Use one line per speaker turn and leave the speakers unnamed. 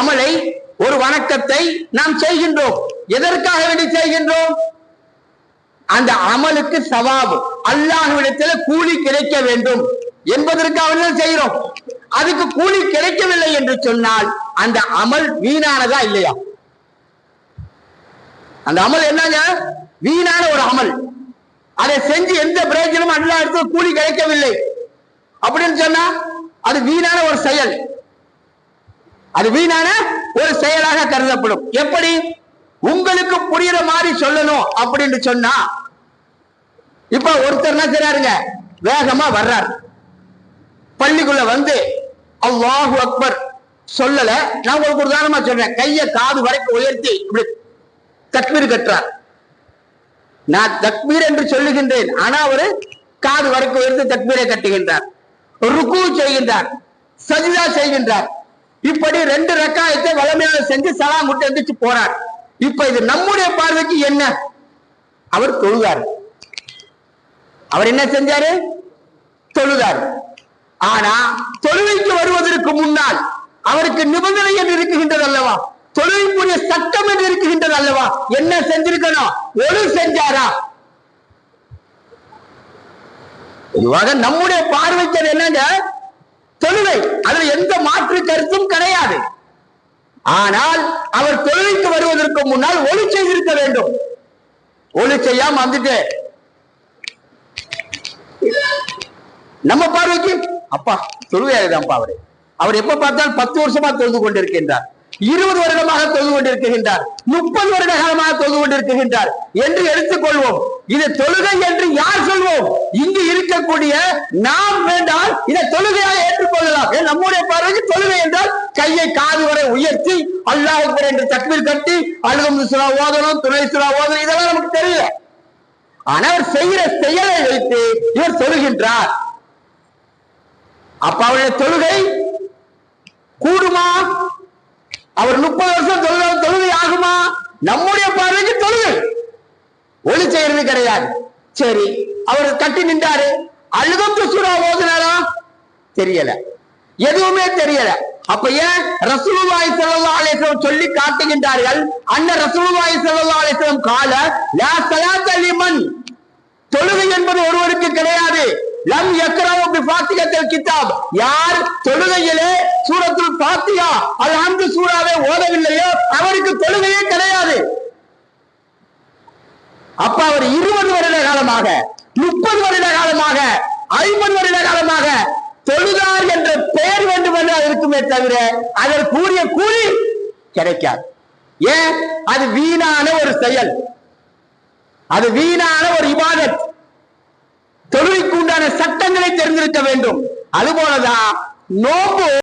அமலை ஒரு வணக்கத்தை நாம் செய்கின்றோம். எதற்காக வேண்டி செய்கின்றோம்? அந்த அமலுக்கு சவாபு. அல்லாஹ்விடத்தில் கூலி கிடைக்க வேண்டும் என்பதற்காக செய்யறோம் செய்கிறோம். அதுக்கு கூலி கிடைக்கவில்லை என்று சொன்னால் அந்த அமல் வீணானதா இல்லையா? அந்த அமல் என்னங்க? வீணான ஒரு அமல். அதை செஞ்சு எந்த பிரயோஜனமும் அல்லா இடத்துல கூலி கிடைக்கவில்லை. அப்படின்னு சொன்னா அது வீணான ஒரு செயல். அது வீணான ஒரு செயலாக கருதப்படும். எப்படி? உங்களுக்கு புரியுற மாதிரி சொல்லணும் அப்படின்னு சொன்னா இப்ப ஒருத்தர் என்ன செய்றாருங்க? வேகமா வர்றார். பள்ளிக்குள்ள வந்து அல்லாஹு அக்பர் சொல்லல. நான் உங்களுக்கு ஒரு உதாரணமா சொல்றேன். கைய காது வரைக்கும் உயர்த்தி இப்படி தக்மீர் கட்டுறார். நான் தக்பீர் என்று சொல்லுகின்றேன். ஆனா அவரு காது வரைக்கும் உயர்த்தி தக்பீரை கட்டுகின்றார். ருக்கு செய்கின்றார். சஜிதா செய்கின்றார். இப்படி ரெண்டு ரக்காயத்தை வளமையாக செஞ்சு சலாம் முட்டை எந்திரிச்சு போறார். இப்ப இது நம்முடைய பார்வைக்கு என்ன? அவர் தொழுதார். அவர் என்ன செஞ்சாரு? தொழுதார். ஆனா தொழுகைக்கு வருவதற்கு முன்னால் அவருக்கு நிபந்தனை என்று இருக்குகின்றது அல்லவா? தொழுகைக்குரிய சட்டம் என்று இருக்குகின்றது அல்லவா? என்ன செஞ்சிருக்கணும்? ஒரு செஞ்சாரா? பொதுவாக நம்முடைய பார்வைக்கு என்னங்க? தொழுகை. அதுல எந்த மாற்று ஆனால் அவர் தொழுகைக்கு வருவதற்கு முன்னால் ஒளி செய்திருக்க வேண்டும். ஒளி செய்யாம வந்துட்டு. நம்ம பார்வைக்கு அப்பா தொழுகையாகதான்ப்பா அவரு. அவர் எப்ப பார்த்தால் பத்து வருஷமா தொழுது கொண்டிருக்கின்றார். இருபது வருடமாக தொழுது கொண்டிருக்கின்றார். முப்பது வருட காலமாக தொழுது கொண்டிருக்கின்றார். என்று எடுத்துக்கொள்வோம் இது தொழுகை என்று யார் சொல்வோம்? இங்கு இருக்கக்கூடிய நாம் வேண்டால் இதை தொழுகையாக ஏற்றுக்கொள்ளலாம் நம்முடைய பார்வைக்கு தொழுகை என்றால் கையை காது வரை உயர்த்தி அல்லாஹ் என்று தக்மீர் கட்டி அழுகம் சுறா ஓதணும் துணை சுறா ஓதணும் இதெல்லாம் நமக்கு தெரியல. ஆனா அவர் செய்கிற செயலை வைத்து இவர் தொழுகின்றார். அப்ப அவருடைய தொழுகை கூடுமா? அவர் முப்பது வருஷம் தொழுகை தொழுகை ஆகுமா? நம்முடைய பார்வைக்கு தொழுகை. ஒளி செய்யறது கிடையாது. சரி அவர் கட்டி நின்றாரு. அழுகத்து சுரா ஓதுனாரா? தெரியல. எதுவுமே தெரியல. அப்ப ஏன் ரசூலுல்லாஹி ஸல்லல்லாஹு அலைஹி வஸல்லம் சொல்லி காட்டுகின்றார்கள்? அன்ன ரசூலுல்லாஹி ஸல்லல்லாஹு அலைஹி வஸல்லம் கால லா ஸலாத்த லிமன். தொழுகை என்பது ஒருவருக்கு கிடையாது. லம் யக்ரவு பி ஃபாத்திகத்தில் கிதாப். யார் தொழுகையிலே சூரத்துல் ஃபாத்திஹா அல்ஹம்து சூராவை ஓதவில்லையோ அவருக்கு தொழுகையே கிடையாது. அப்ப அவர் இருபது வருட காலமாக முப்பது வருட காலமாக ஐம்பது வருட காலமாக தொழுதார் என்ற பெயர் வேண்டும் என்று அது இருக்குமே தவிர அதற்குரிய கூலி கிடைக்காது. ஏன்? அது வீணான ஒரு செயல். அது வீணான ஒரு இபாதத். தொழுகைக்கு உண்டான சட்டங்களை தெரிந்திருக்க வேண்டும். அதுபோலதான் நோம்பு